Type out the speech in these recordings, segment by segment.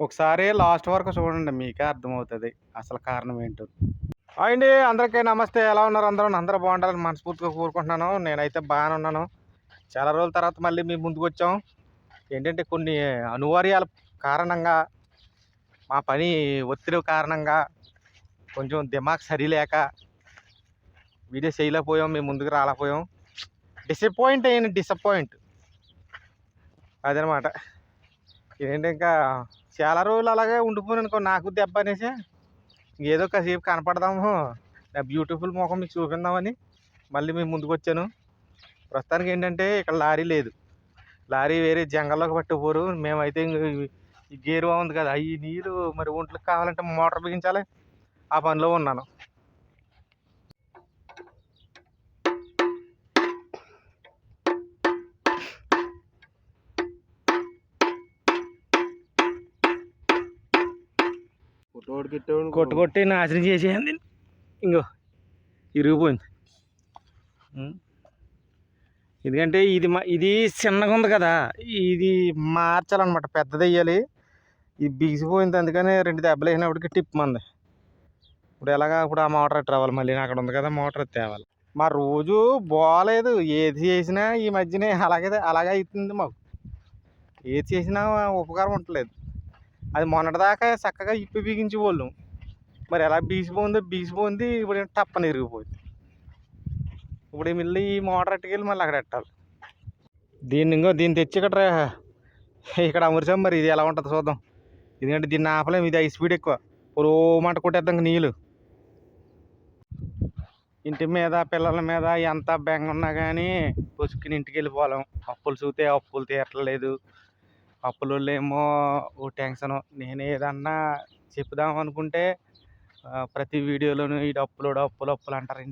ఒకసారి లాస్ట్ వరకు చూడండి మీకే అర్థమవుతుంది అసలు కారణం ఏంటో. అండి అందరికీ నమస్తే. ఎలా ఉన్నారు అందరూ? అందరూ బాగుండాలని మనస్ఫూర్తిగా కోరుకుంటున్నాను. నేనైతే బాగానే ఉన్నాను. చాలా రోజుల తర్వాత మళ్ళీ మీ ముందుకు వచ్చాం. ఏంటంటే కొన్ని అనివార్యాల కారణంగా మా పని ఒత్తిడి కారణంగా కొంచెం దిమాగ్ సరిలేక వీడియో చేయలేకపోయాం మేము ముందుకు రాలేకపోయాం. డిసప్పాయింట్ అయ్యాను డిసప్పాయింట్. అదనమాట. ఏంటంటే ఇంకా చాలా రోజులు అలాగే ఉండిపోయాను అనుకో నాకు దెబ్బ అనేసి. ఏదో కాసేపు కనపడదాము. నా బ్యూటిఫుల్ ముఖం మీకు చూపిందామని మళ్ళీ మేము ముందుకు వచ్చాను. ప్రస్తుతానికి ఏంటంటే ఇక్కడ లారీ లేదు. లారీ వేరే జంగల్లోకి పట్టుకుపోరు. మేమైతే ఇంక ఈ- గేరు ఉంది కదా ఈ నీళ్ళు మరి ఒంట్లకు కావాలంటే మోటార్ బిగించాలి. ఆ పనిలో ఉన్నాను. కొట్టు కొట్టి నాశనం చేసేయండి. ఇంకో ఇరిగిపోయింది. ఎందుకంటే ఇది మా ఇది చిన్నగా ఉంది కదా ఇది మార్చాలన్నమాట పెద్దది వేయాలి. ఇది బిగిసిపోయింది అందుకని రెండు దెబ్బలు వేసినప్పటికి టిప్ మంది. ఇప్పుడు ఎలాగా ఇప్పుడు ఆ మోటార్ ఎట్టు రావాలి మళ్ళీ అక్కడ ఉంది కదా మోటార్ తేవాలి. మా రోజు బాగాలేదు ఏది చేసినా ఈ మధ్యనే అలాగే అలాగే అవుతుంది మాకు. ఏది చేసినా ఉపకారం ఉండట్లేదు. అది మొన్నటిదాకా చక్కగా ఇప్పి బిగించి వాళ్ళు మరి ఎలా బీసిపోయిందో బీసిపోయింది ఇప్పుడు ఏం టప్పని ఇరిగిపోయింది. ఇప్పుడు మళ్ళీ ఈ మోటార్ ఎట్టుకెళ్ళి మళ్ళీ అక్కడ పెట్టాలి. దీన్ని ఇంకో దీన్ని తెచ్చి ఇక్కడ ఇక్కడ అమర్చాం మరి ఇది ఎలా ఉంటుంది చూద్దాం. ఎందుకంటే దీన్ని ఆపలేము ఇది హై స్పీడ్ ఎక్కువ. పొరో మంట కొట్టేద్దాం నీళ్ళు. ఇంటి మీద పిల్లల మీద ఎంత బెంగ ఉన్నా కానీ పుసుకుని ఇంటికి వెళ్ళిపోలేం. అప్పులు చూస్తే అప్పులు తీరట్లేదు. అప్పులు ఏమో ఓ టెన్షన్ నేను ఏదన్నా చెప్దాం అనుకుంటే ప్రతి వీడియోలోనూ ఈ డప్పులు అప్పులు అప్పులు అంటారు.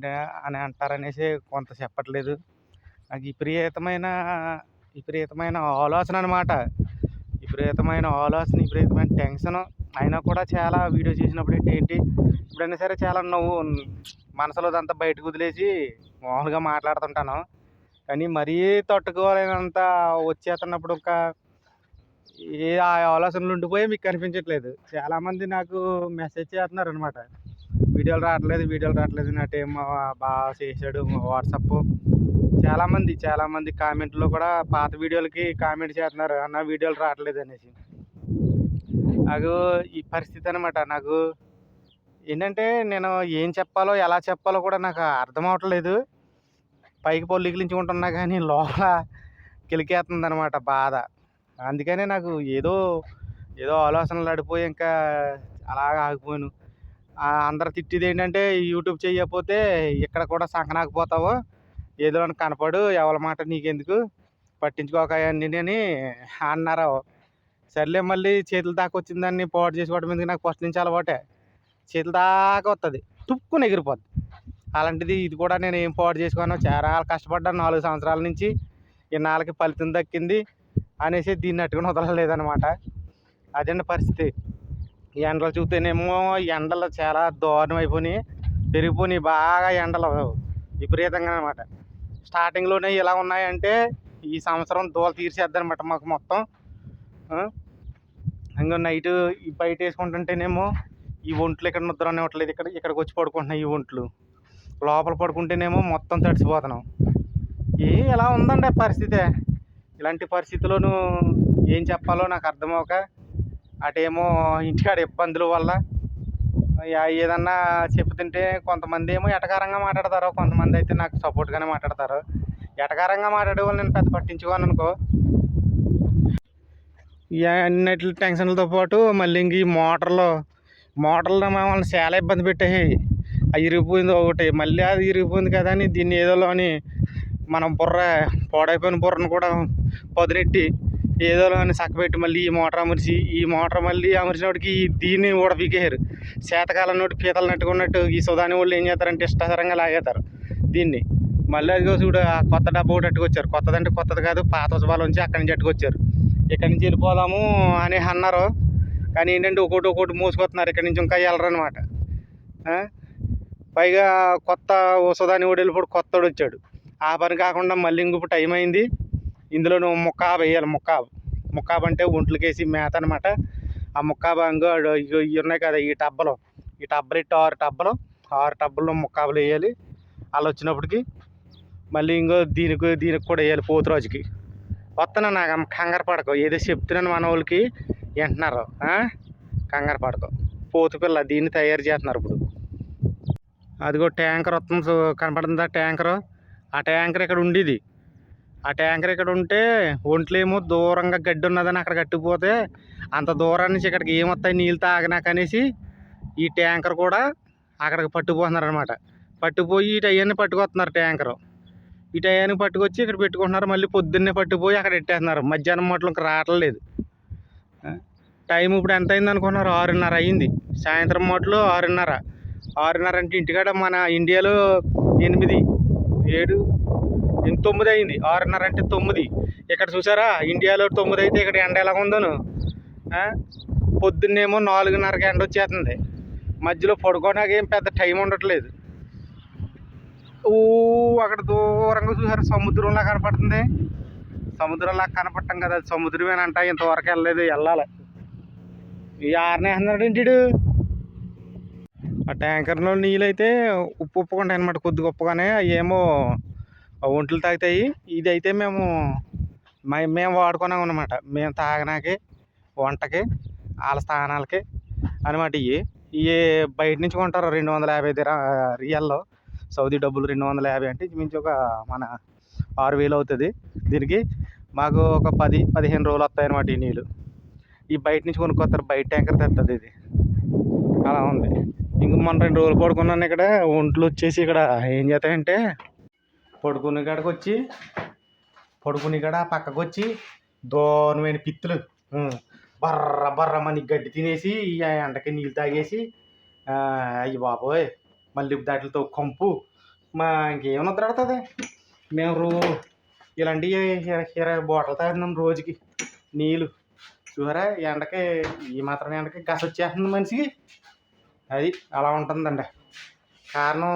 అని అంటారనేసి కొంత చెప్పట్లేదు. నాకు విపరీతమైన విపరీతమైన ఆలోచన అనమాట విపరీతమైన ఆలోచన విపరీతమైన టెన్షన్. అయినా కూడా చాలా వీడియో చేసినప్పుడు ఏంటి ఏంటి ఎప్పుడైనా సరే చాలా నవ్వు మనసులో అంతా బయటకు వదిలేసి మామూలుగా మాట్లాడుతుంటాను. కానీ మరీ తట్టుకోలేనంత వచ్చేస్తున్నప్పుడు ఒక ఏ ఆ ఆలోచనలు ఉండిపోయి మీకు కనిపించట్లేదు. చాలామంది నాకు మెసేజ్ చేస్తున్నారు అనమాట వీడియోలు రావట్లేదు వీడియోలు రావట్లేదు నా టీం బాగా చేశాడు వాట్సాప్. చాలామంది చాలామంది కామెంట్లో కూడా పాత వీడియోలకి కామెంట్ చేస్తున్నారు అన్న వీడియోలు రావట్లేదు అనేసి. నాకు ఈ పరిస్థితి అనమాట నాకు ఏంటంటే నేను ఏం చెప్పాలో ఎలా చెప్పాలో కూడా నాకు అర్థం అవట్లేదు. పైకి పొల్లికిలించుకుంటున్నా కానీ లోపల కిలికేస్తుంది అనమాట బాధ. అందుకనే నాకు ఏదో ఏదో ఆలోచనలు నడిపోయి ఇంకా అలాగ ఆగిపోయాను. అందరు తిట్టేది ఏంటంటే యూట్యూబ్ చేయకపోతే ఇక్కడ కూడా సంకనాకపోతావు ఏదో అని కనపడు ఎవరి మాట నీకెందుకు? పట్టించుకోక అని అన్నారు సర్లే మళ్ళీ చేతుల దాకా వచ్చిన దాన్ని పాడు చేసుకోవడం ఎందుకు నాకు ఫస్ట్ నుంచి అలవాటే. చేతుల దాకా వస్తుంది తుప్పుకుని ఎగిరిపోద్ది. అలాంటిది ఇది కూడా నేను ఏం పాడు చేసుకోను. చాలా కష్టపడ్డాను. నాలుగు సంవత్సరాల నుంచి ఇన్నాళ్ళకి ఫలితం దక్కింది. అనేసి దీన్ని అట్టుకుని వదలలేదనమాట అదండి పరిస్థితి. ఈ ఎండలు చూస్తేనేమో ఎండలు చాలా దారుణం అయిపోయినాయి పెరిగిపోయినాయి బాగా ఎండలు విపరీతంగా అనమాట స్టార్టింగ్లోనే ఇలా ఉన్నాయంటే ఈ సంవత్సరం దోల తీర్చేద్దనమాట మాకు మొత్తం. ఇంకా నైట్ ఈ బయట వేసుకుంటుంటేనేమో ఈ ఒంట్లు ఇక్కడ నిద్ర అనేవట్లేదు ఇక్కడ ఇక్కడికి వచ్చి పడుకుంటున్నాయి ఈ ఒంట్లు. లోపల పడుకుంటేనేమో మొత్తం తడిసిపోతున్నాం. ఏ ఎలా ఉందండి పరిస్థితి? ఇలాంటి పరిస్థితుల్లోనూ ఏం చెప్పాలో నాకు అర్థమవక అటేమో ఇంటికాడ ఇబ్బందుల వల్ల ఏదన్నా చెప్తుంటే కొంతమంది ఏమో ఎటకారంగా మాట్లాడతారు కొంతమంది అయితే నాకు సపోర్ట్గానే మాట్లాడతారు. ఎటకారంగా మాట్లాడే వాళ్ళు నేను పెద్ద పట్టించుకోను అనుకో. అన్నిటి టెన్షన్లతో పాటు మళ్ళీ ఇంక ఈ మోటార్లు మోటార్లు మమ్మల్ని చాలా ఇబ్బంది పెట్టాయి అది ఇరిగిపోయింది ఒకటి మళ్ళీ అది ఇరిగిపోయింది కదా అని దీన్ని ఏదోలో అని మనం బుర్ర పాడైపోయిన బుర్రను కూడా పొదనెట్టి ఏదో చక్కబెట్టి మళ్ళీ ఈ మోటార్ అమర్చి ఈ మోటార్ మళ్ళీ అమర్చినప్పటికి దీన్ని కూడా పీకేశారు. శీతకాలం నోటి పీతలు నట్టుకున్నట్టు ఈ సుధాని వాళ్ళు ఏం చేస్తారంటే ఇష్టకరంగా లాగేస్తారు దీన్ని. మళ్ళీ అదిగో చూడు ఆ కొత్త డబ్బా ఒకటి అట్టుకొచ్చారు. కొత్తదంటే కొత్తది కాదు పాత ఉత్సవాల నుంచి అక్కడి నుంచి అట్టుకొచ్చారు. ఇక్కడి నుంచి వెళ్ళిపోదాము అని అన్నారు. కానీ ఏంటంటే ఒకటి ఒకటి మూసుకొస్తున్నారు. ఇక్కడి నుంచి ఇంకా వెళ్ళరనమాట పైగా కొత్త సుధాని ఓడి వెళ్ళిపోడు కొత్తడు వచ్చాడు. ఆ పని కాకుండా మళ్ళీ ఇంకొక టైం అయింది. ఇందులో నువ్వు ముక్కాబు వేయాలి ముక్కాబు ముక్కాబు అంటే ఒంట్లకేసి మేత అనమాట ఆ ముక్కాబంగు ఇవి ఉన్నాయి కదా ఈ టబ్బలు. ఈ టబ్బలు ఇట్టు ఆరు టబ్బలు. ఆరు టబ్బల్లో ముక్కాబులు వేయాలి. వాళ్ళు వచ్చినప్పటికి మళ్ళీ ఇంకో దీనికి దీనికి కూడా వేయాలి పోతు రోజుకి. వస్తున్నా నాకు కంగారు పడకు. ఏదో చెప్తున్నాను మన వాళ్ళకి వింటున్నారు. కంగారు పడకు. పోతు పిల్ల దీన్ని తయారు చేస్తున్నారు ఇప్పుడు. అదిగో ట్యాంకర్ వస్తుంది కనపడుతుంది కనపడుతుందా ట్యాంకర్? ఆ ట్యాంకర్ ఇక్కడ ఉండేది. ఆ ట్యాంకర్ ఇక్కడ ఉంటే ఒంట్లేమో దూరంగా గడ్డి ఉన్నదని అక్కడ కట్టిపోతే అంత దూరం నుంచి ఇక్కడికి ఏమొస్తాయి నీళ్ళు తాగనాకనేసి ఈ ట్యాంకర్ కూడా అక్కడికి పట్టుకుపోతున్నారనమాట పట్టుకుపోయి ఇటు అవన్నీ పట్టుకొస్తున్నారు ట్యాంకర్. ఇటు అవన్నీ పట్టుకొచ్చి ఇక్కడ పెట్టుకుంటున్నారు. మళ్ళీ పొద్దున్నే పట్టుకుపోయి అక్కడ పెట్టేస్తున్నారు మధ్యాహ్నం మట్లు ఇంకా రావట్లేదు. టైం ఇప్పుడు ఎంత అయింది అనుకున్నారు? ఆరున్నర అయింది. సాయంత్రం మట్లు ఆరున్నర. ఆరున్నర అంటే ఇంటికాడ మన ఇండియాలో ఎనిమిది ఏడు ఇంత తొమ్మిది అయింది. ఆరున్నర అంటే తొమ్మిది. ఇక్కడ చూసారా? ఇండియాలో తొమ్మిది అయితే ఇక్కడ ఎండ ఎలా ఉందను? పొద్దున్నేమో నాలుగున్నరకి ఎండ వచ్చేస్తుంది. మధ్యలో పడుకోవడానికి ఏం పెద్ద టైం ఉండట్లేదు. ఊ అక్కడ దూరంగా చూసారు? సముద్రంలా కనపడుతుంది. సముద్రంలా కనపడటం కదా అది సముద్రమేనంట. ఇంతవరకు వెళ్ళలేదు వెళ్ళాలి. ఈ ఆరనే అన్నాడు ఏంటి ఆ ట్యాంకర్లో నీళ్ళు అయితే ఉప్పు ఉప్పుగా అనమాట కొద్ది గొప్పగానే అవి ఏమో ఒంట్లు తాగుతాయి. ఇది అయితే మేము మేము వాడుకున్నాం అనమాట మేము తాగనాకి వంటకి వాళ్ళ స్థానాలకి అనమాట ఇవి ఇవి బయట నుంచి కొంటారు రెండు వందల యాభై రియల్లో. సౌదీ డబ్బులు రెండు వందల యాభై అంటే మించి ఒక మన ఆరు వేలు అవుతుంది. దీనికి మాకు ఒక పది పదిహేను రోజులు వస్తాయి అనమాట ఈ నీళ్ళు. ఈ బయట నుంచి కొనుక్కొస్తారు బయట ట్యాంకర్ తెస్తుంది ఇది. అలా ఉంది. ఇంక మొన్న రెండు రోజులు పడుకున్నాను ఇక్కడ. ఒంట్లు వచ్చేసి ఇక్కడ ఏం చేస్తాయంటే పడుకునే కాడకు వచ్చి పడుకునే కాడ పక్కకు వచ్చి దూరమైన పిత్తులు బర్ర బర్ర మనకి గడ్డి తినేసి ఎండకి నీళ్ళు తాగేసి అయ్యి బాబోయ్ మళ్ళీ దాటితో కంపు మా ఇంకేం నిద్రడుతుంది మేము రో ఇలాంటి ఇరవై బాటిల్ తాగినాం రోజుకి నీళ్ళు. చూసారా? ఎండకి ఈ మాత్రం ఎండకి గస వచ్చేస్తుంది మనిషికి. అది అలా ఉంటుందండి. కారణం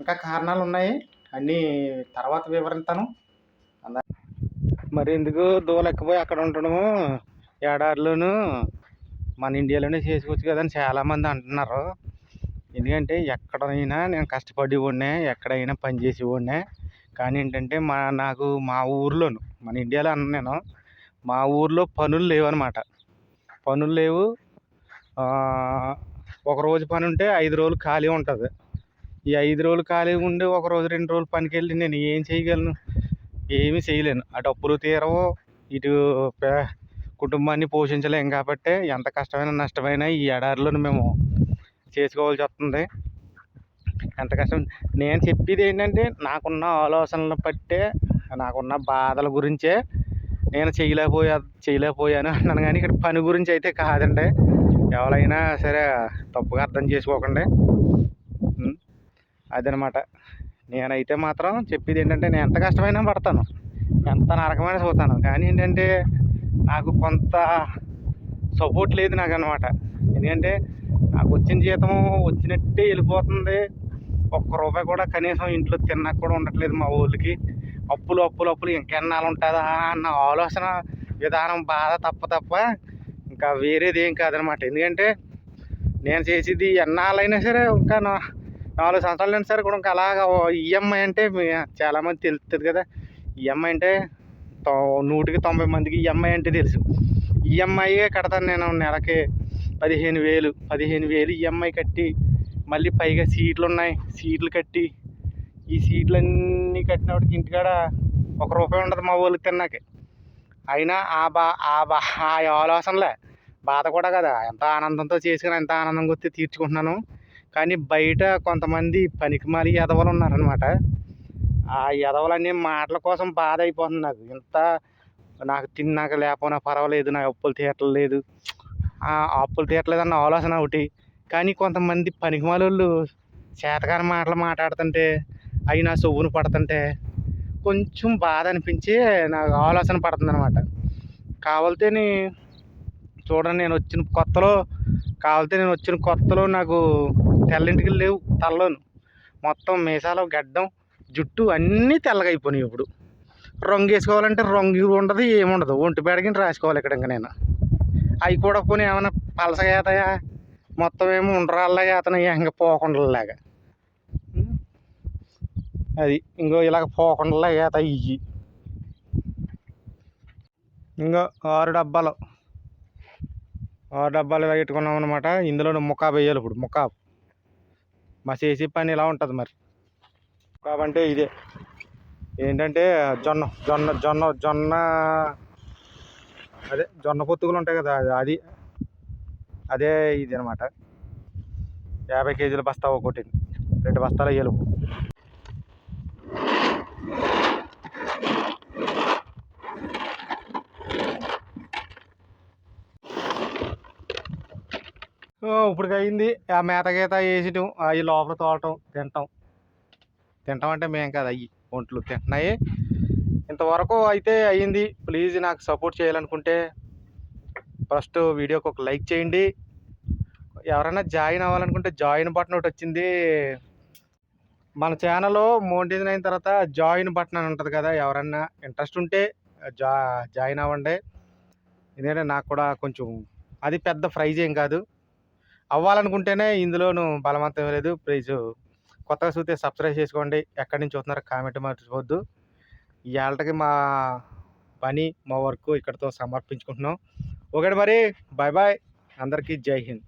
ఇంకా కారణాలు ఉన్నాయి అన్నీ తర్వాత వివరిస్తాను. మరి ఎందుకు దూలెక్కిపోయి అక్కడ ఉండడము ఏడాదిలోను మన ఇండియాలోనే చేసుకోవచ్చు కదా అని చాలామంది అంటున్నారు. ఎందుకంటే ఎక్కడైనా నేను కష్టపడి ఉండే ఎక్కడైనా పని చేసి ఉండే కానీ ఏంటంటే మా నాకు మా ఊర్లోను మన ఇండియాలో అన్న నేను మా ఊర్లో పనులు లేవు అనమాట పనులు లేవు. ఒక రోజు పని ఉంటే ఐదు రోజులు ఖాళీ ఉంటుంది. ఈ ఐదు రోజులు ఖాళీగా ఉండి ఒక రోజు రెండు రోజులు పనికి వెళ్ళి నేను ఏం చేయగలను? ఏమీ చేయలేను. అటు అప్పులు తీరవు. ఇటు కుటుంబాన్ని పోషించలేం కాబట్టి ఎంత కష్టమైన నష్టమైనా ఈ ఎడారిలో మేము చేసుకోవాల్సి వస్తుంది. ఎంత కష్టం? నేను చెప్పేది ఏంటంటే నాకున్న ఆలోచనలు బట్టే నాకున్న బాధల గురించే నేను చేయలేకపోయా చేయలేకపోయాను అన్నాను. కానీ ఇక్కడ పని గురించి అయితే కాదండి. ఎవరైనా సరే తప్పుగా అర్థం చేసుకోకండి. అదనమాట. నేనైతే మాత్రం చెప్పేది ఏంటంటే నేను ఎంత కష్టమైనా పడతాను. ఎంత నరకమైన చూస్తాను కానీ ఏంటంటే నాకు కొంత సపోర్ట్ లేదు నాకు అనమాట ఎందుకంటే నాకు వచ్చిన జీతం వచ్చినట్టే వెళ్ళిపోతుంది. ఒక్క రూపాయి కూడా కనీసం ఇంట్లో తిన్నాక కూడా ఉండట్లేదు మా ఊళ్ళకి. అప్పులు అప్పులు అప్పులు ఇంకెన్నాళ్ళు ఉంటుందా అన్న ఆలోచన విధానం బాధ తప్ప తప్ప ఇంకా వేరేది ఏం కాదనమాట. ఎందుకంటే నేను చేసేది ఎన్నాళ్ళైనా సరే ఇంకా నా నాలుగు సంవత్సరాలు అయిన సరే కూడా ఇంకా అలాగా ఈఎంఐ అంటే చాలామంది తెలుస్తుంది కదా. ఈఎంఐ అంటే నూటికి తొంభై మందికి ఈఎంఐ అంటే తెలుసు. ఈఎంఐ కడతాను నేను నెలకి పదిహేను వేలు పదిహేను వేలు ఈఎంఐ కట్టి మళ్ళీ పైగా సీట్లు ఉన్నాయి. సీట్లు కట్టి ఈ సీట్లన్నీ కట్టినప్పటికి ఇంటికాడ ఒక రూపాయి ఉండదు మా వాళ్ళకి తిన్నాకే. అయినా ఆ బా ఆ బా ఆ ఆలోచనలే. బాధ కూడా కదా. ఎంత ఆనందంతో చేసుకుని ఎంత ఆనందంగా వస్తే తీర్చుకుంటున్నాను. కానీ బయట కొంతమంది పనికిమాలి ఎదవలు ఉన్నారనమాట ఆ ఎదవలన్నీ మాటల కోసం బాధ అయిపోతుంది నాకు. ఇంత నాకు తిన్నాక లేకపోయినా పర్వాలేదు నా అప్పులు తీయట్లేదు ఆ అప్పులు అన్న ఆలోచన ఒకటి. కానీ కొంతమంది పనికిమాల వాళ్ళు చేతకాని మాటలు మాట్లాడుతుంటే అవి నా సొవ్వును పడుతుంటే కొంచెం బాధ అనిపించి నాకు ఆలోచన పడుతుంది అనమాట కావాలితేని చూడండి నేను వచ్చిన కొత్తలో కావాలితే నేను వచ్చిన కొత్తలో నాకు తెల్లింటికి లేవు తలలోను. మొత్తం మీసాలు గడ్డం జుట్టు అన్నీ తెల్లగా అయిపోయినాయి ఇప్పుడు. రంగు వేసుకోవాలంటే రంగు ఉండదు ఏముండదు ఒంటి బేడగిని రాసుకోవాలి ఇక్కడ ఇంకా నేను. అవి కూడా పోనీ ఏమైనా పలసగా అవుతాయా మొత్తం ఏమో ఉండరాళ్ళగా అవుతున్నాయి ఇంకా పోకుండలాగా అది ఇంకో ఇలాగ పోకుండలాగా అవుతాయి ఇవి ఇంకో ఆరు డబ్బాలు. ఆరు డబ్బాలు ఇలా పెట్టుకున్నాం అనమాట ఇందులో ముఖా వేయాలి ఇప్పుడు ముక్కాబు. మా చేసే పని ఇలా ఉంటుంది మరి. కాబట్టి ఇదే. ఏంటంటే జొన్న జొన్న జొన్న జొన్న అదే జొన్న పొత్తుకులు ఉంటాయి కదా అది అదే ఇది అనమాట యాభై కేజీల బస్తా ఒకటి రెండు బస్తాల ఎలుపు. ఇప్పుడు అయింది ఆ మేత గీత వేసటం అవి లోపల తోలటం తింటాం. తింటాం అంటే మేము కాదు అయ్యి ఒంట్లు తింటున్నాయి. ఇంతవరకు అయితే అయ్యింది. ప్లీజ్ నాకు సపోర్ట్ చేయాలనుకుంటే ఫస్ట్ వీడియోకి ఒక లైక్ చేయండి. ఎవరైనా జాయిన్ అవ్వాలనుకుంటే జాయిన్ బటన్ ఒకటి వచ్చింది. మన ఛానల్లో మోనిటైజన్ అయిన తర్వాత జాయిన్ బటన్ అని ఉంటుంది కదా ఎవరన్నా ఇంట్రెస్ట్ ఉంటే జా జాయిన్ అవ్వండి. ఎందుకంటే నాకు కూడా కొంచెం అది పెద్ద ప్రైజ్ ఏం కాదు. అవ్వాలనుకుంటేనే ఇందులోను బలవంతం లేదు ప్లీజ్ కొత్తగా చూస్తే సబ్స్క్రైబ్ చేసుకోండి. ఎక్కడి నుంచి చూస్తున్నారో కామెంట్ మర్చిపోద్దు ఇవాళకి మా పని మా వర్క్ ఇక్కడితో సమర్పించుకుంటున్నాం. ఒకటి మరి బాయ్ బాయ్ అందరికీ జై హింద్.